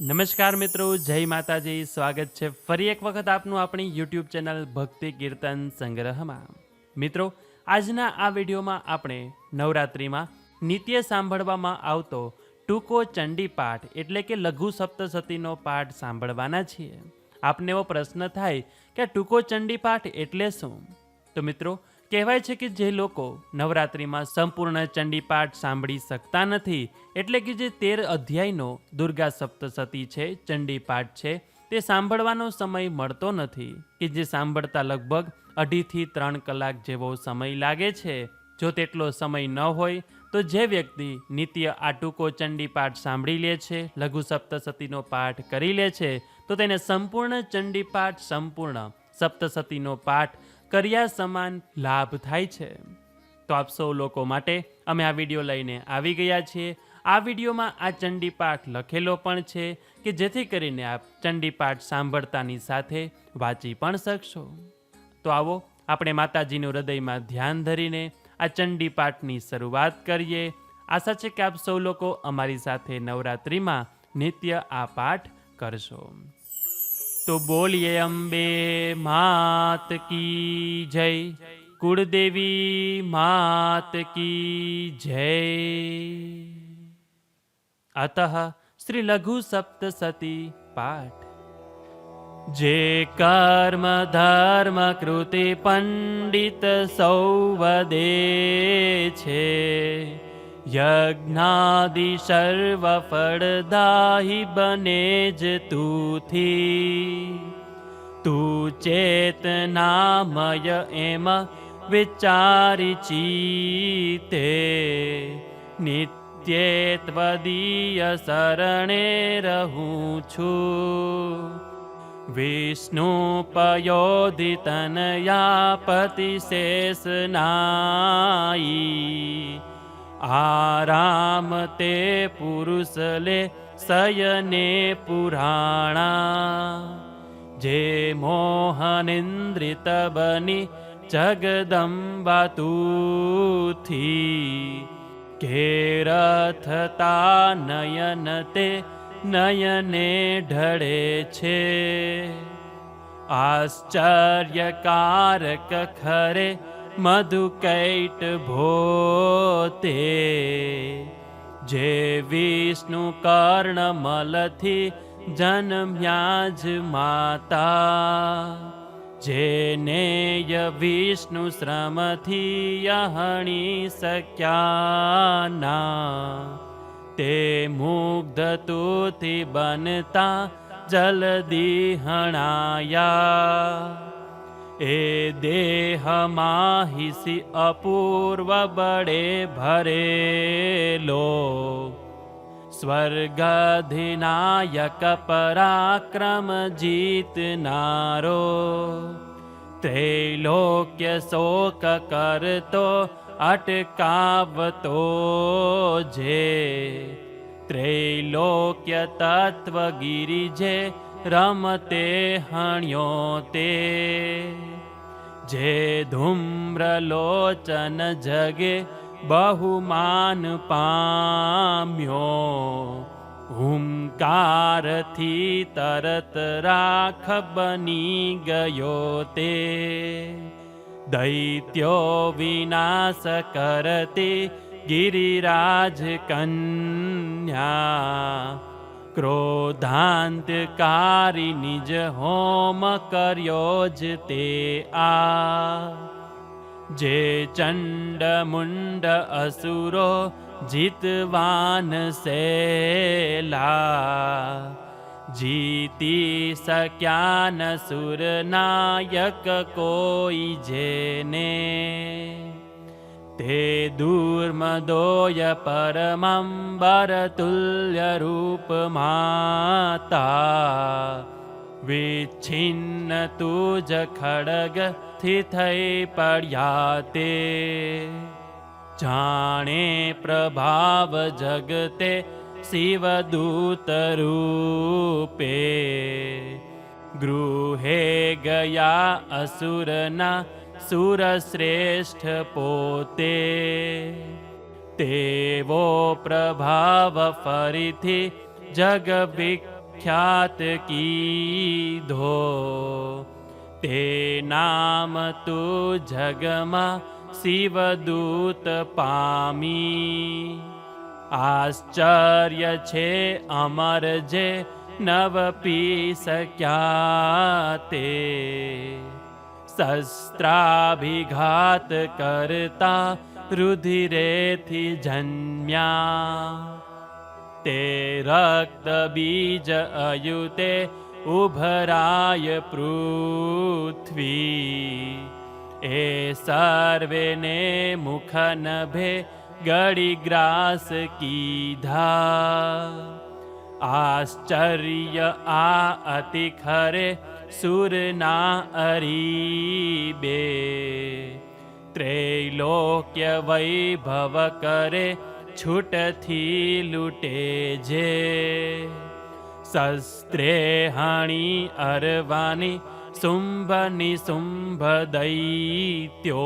નમસ્કાર મિત્રો, જય માતાજી, સ્વાગત છે ફરી એક વખત આપનું આપણી યુટ્યુબ ચેનલ ભક્તિ કીર્તન સંગ્રહમાં. મિત્રો, આજના આ વિડીયોમાં આપણે નવરાત્રિમાં નિત્ય સાંભળવામાં આવતો ટૂંકો ચંડી પાઠ, એટલે કે લઘુ સપ્તસતીનો પાઠ સાંભળવાના છીએ. આપને એવો પ્રશ્ન થાય કે ટૂંકો ચંડી પાઠ એટલે શું? તો મિત્રો કહેવાય છે કે જે લોકો નવરાત્રિમાં સંપૂર્ણ ચંડીપાઠ સાંભળી શકતા નથી, એટલે કે જે તેર અધ્યાયનો દુર્ગા સપ્તસતી છે, ચંડીપાઠ છે, તે સાંભળવાનો સમય મળતો નથી. કે જે સાંભળતા લગભગ અઢીથી ત્રણ કલાક જેવો સમય લાગે છે. જો તેટલો સમય ન હોય, તો જે વ્યક્તિ નિત્ય આ ટૂંકો ચંડીપાઠ સાંભળી લે છે, લઘુ સપ્તસતીનો પાઠ કરી લે છે, તો તેને સંપૂર્ણ ચંડીપાઠ સંપૂર્ણ સપ્તસતીનો પાઠ કર્યા સમાન લાભ થાય છે. તો આપ સૌ લોકો માટે અમે આ વીડિયો લઈને આવી ગયા છીએ. આ વિડીયોમાં આ ચંડીપાઠ લખેલો પણ છે કે જેથી કરીને આપ ચંડીપાઠ સાંભળતાની સાથે વાંચી પણ શકશો. તો આવો આપણે માતાજીનું હૃદયમાં ધ્યાન ધરીને આ ચંડીપાઠની શરૂઆત કરીએ. આશા છે કે આપ સૌ લોકો અમારી સાથે નવરાત્રિમાં નિત્ય આ પાઠ કરશો. તો બોલીએ, અંબે માત કી જય, કુળદેવી માત કી જય. અત શ્રી લઘુ સપ્તસતી પાઠ. જે કર્મ, ધર્મ, કૃતિ, પંડિત સૌવદે છે. યજ્ઞાદિ સર્વ ફળદાહી બને જ તુથી. તું ચેતનામય એમ વિચારી ચીતે. નિત્યે ત્વદીય શરણે રહું છું. વિષ્ણુ પયોધિતનયાપતિ આરામ તે પુરુષ લે સયને પુરાણા. જે મોહનિંદ્રિત બની જગદંબા તુથી. રથતા નયન તે નયને ઢળે છે. આશ્ચર્યકારક ખરે મધુકૈટ ભોતે જે વિષ્ણુ કર્ણમલથી જન્મ્યા જ માતા જેને ય વિષ્ણુ શ્રમથી યહણી શક્યાના તે મુગ્ધ તુથી બનતા જલદી હણાયા ए देह माहिसि अपूर्व बडे भरे लो। स्वर्गधिनायक पराक्रम जीत नारो त्रैलोक्य शोक करतो अटकावतो जे। त्रैलोक्य तत्त्वगिरि जे રમતે હણ્યો તે. જે ધૂમ્રલોચન જગે બહુમાન પામ્યો. હુંકારથી તરત રાખ બની ગયો તે. દૈત્યો વિનાશ કરતી ગિરિરાજ કન્યા. ક્રોધાંતકારી નિજ હોમ કર્યો જ તે આ. જે ચંડ મુંડ અસુરો જીતવાન સેલા. જીતી શક્યાન સુરનાયક કોઈ જેને ते दूर्मदोयपरमं वरतुल्यरूपमाता। विच्छिन्न तु जख्गस्थिथै पर्याते। जाणे प्रभाव जगते शिवदूतरूपे। गृहे गया असुरना સુરશ્રેષ્ઠ પોતે. તેવો પ્રભાવ ફરીથી જગ વિખ્યાત કીધો. તે નામ તું જગમાં શિવદૂત પામી. આશ્ચર્ય છે અમર જે નવ પી શક્યા તે. શસ્ત્રાભિઘાત કરતા રુધિરેથી જન્મ્યા તે રક્ત બીજ અયુતે ઉભરાય પૃથ્વી એ સર્વેને મુખનભે નભે ગળી ગ્રાસ કીધા આશ્ચર્ય આ અતિ ખરે સુરના અરીબે. ત્રૈલોક્ય વૈભવ કરે, છૂટથી લૂટે જે. શસ્ત્રે હાણી અરવાની શુંભ નિશુંભ દૈત્યો.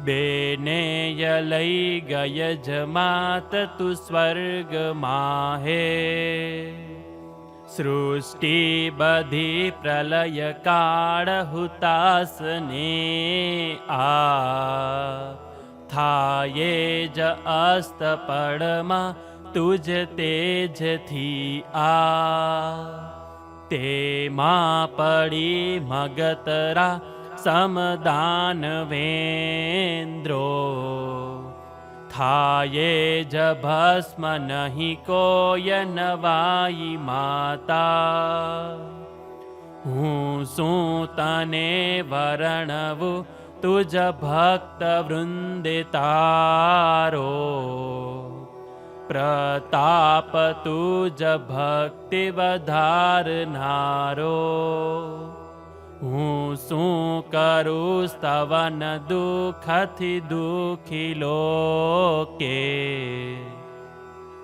બેને લઈ ગય જમાત તું સ્વર્ગમાં હે सृष्टिबधि प्रलयकाहुतासने आ ज अस्तपडमा तुज तेज थी आ। ते मा परि मगतरा समदानवेन्द्रो। થાયે જ ભસ્મ નહીં કોય નવાઈ માતા હું શું તને વર્ણવું તુજ ભક્ત વૃંદે તારો પ્રતાપ તુજ ભક્તિ વધારનારો હું શું કરું સ્તવન દુઃખથી દુઃખી લોકે?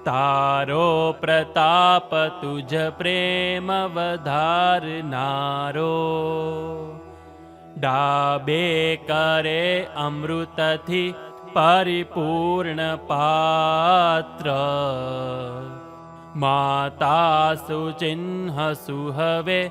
તારો પ્રતાપ તુજ પ્રેમ વધારનારો. ડાબે કરે અમૃતથી પરિપૂર્ણ પાત્ર. માતા સુચિહ્ન સુહવે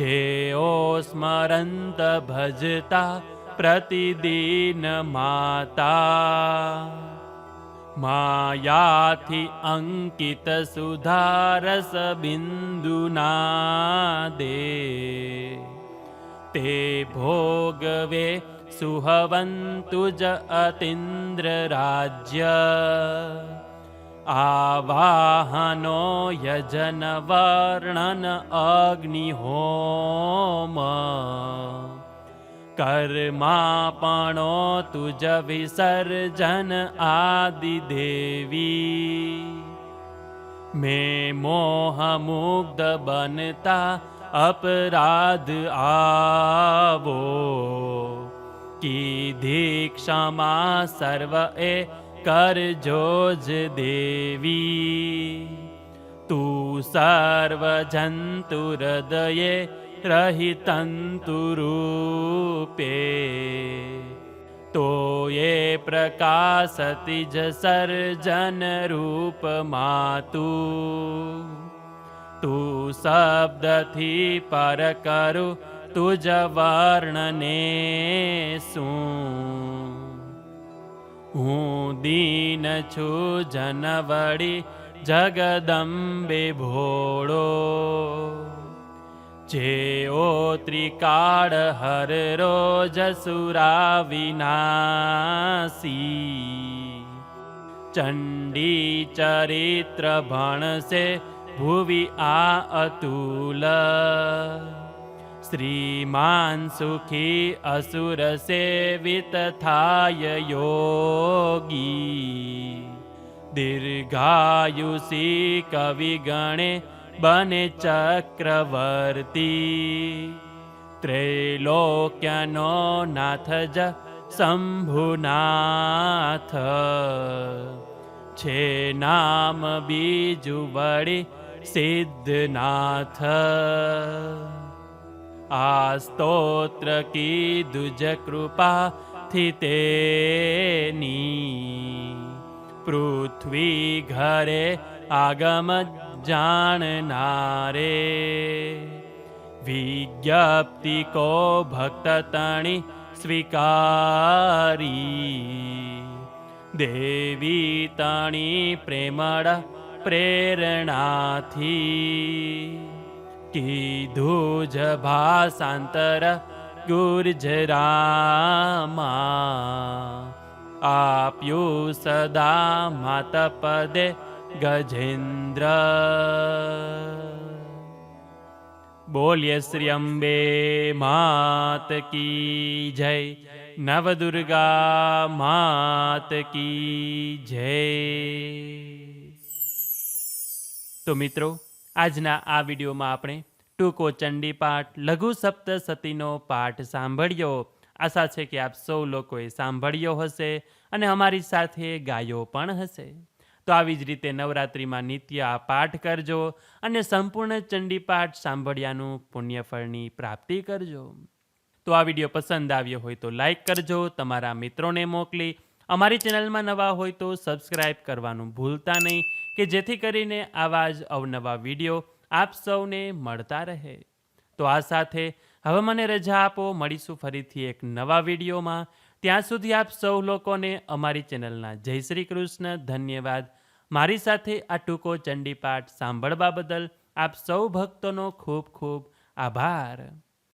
जेओ स्मरन्त भजता प्रतिदिन माता मायाथि अङ्कित मायाति दे ते भोगवे सुहवन्तु जतिन्द्र राज्य અંકિત સુધારસ બિંદુના દે તે ભોગવે સુહવંતુ જ અતિન્દ્ર બનતા અપરાધ આવો. વર્ણન અગ્નિહોમ સર્વ તુજ કરજો જ દેવી. તું સર્વ જંતુ હૃદયે રહિતંતુ રૂપે તો એ પ્રકાશતી જ સર્જન રૂપ માતું. તું શબ્દથી પર કરું તુજ વર્ણને શું હું દીન છું જનવડી જગદંબે ભોળો. જેઓ ત્રિકાળ હર રોજ સુરા વિનાસી ચંડી ચરિત્ર ભણશે ભુવિ આ અતુલ. શ્રીમાન સુખી અસુર સેવિત થાય યોગી દીર્ઘાયુષી કવિ ગણે બને ચક્રવર્તી ત્રૈલોક્યનો નાથ જ શંભુનાથ છે નામ બીજું વળી સિદ્ધનાથ આ સ્તોત્ર કીધું જ કૃપાથી તેની પૃથ્વી ઘરે આગમ જાણનારે વિજ્ઞપ્તિ કો ભક્ત તણી સ્વીકારી દેવી તણી પ્રેમળ પ્રેરણાથી કીધું જ ભાષાંતર ગુર્જરામાં આપ્યું સદા માત પદે ગજેન્દ્ર બોલ્ય શ્રી અંબે માત કી જય નવદુર્ગા માત કી જય તો મિત્રો આજના આ વિડીયોમાં આપણે ટૂંકો ચંડી પાઠ, લઘુ સપ્તસતીનો પાઠ સાંભળ્યો. આશા છે કે આપ સૌ લોકોએ સાંભળ્યો હશે અને અમારી સાથે ગાયો પણ હશે. તો આવી જ રીતે નવરાત્રિમાં નિત્ય આ પાઠ કરજો અને સંપૂર્ણ ચંડી પાઠ સાંભળ્યાનું પુણ્યફળની પ્રાપ્તિ કરજો. તો આ વીડિયો પસંદ આવ્યો હોય તો લાઈક કરજો, તમારા મિત્રોને મોકલી. અમારી ચેનલમાં નવા હોય તો સબસ્ક્રાઈબ કરવાનું ભૂલતા નહીં. કે જેથી કરીને આવા જ અવનવા વીડિયો આપ સૌને મળતા રહે. તો આ સાથે હવે મને રજા આપો, મળીશું ફરીથી એક નવા વિડીયોમાં. ત્યાં સુધી આપ સૌ લોકોને અમારી ચેનલના જય શ્રી કૃષ્ણ, ધન્યવાદ. મારી સાથે આ ટૂંકો ચંડીપાઠ સાંભળવા બદલ આપ સૌ ભક્તોનો ખૂબ ખૂબ આભાર.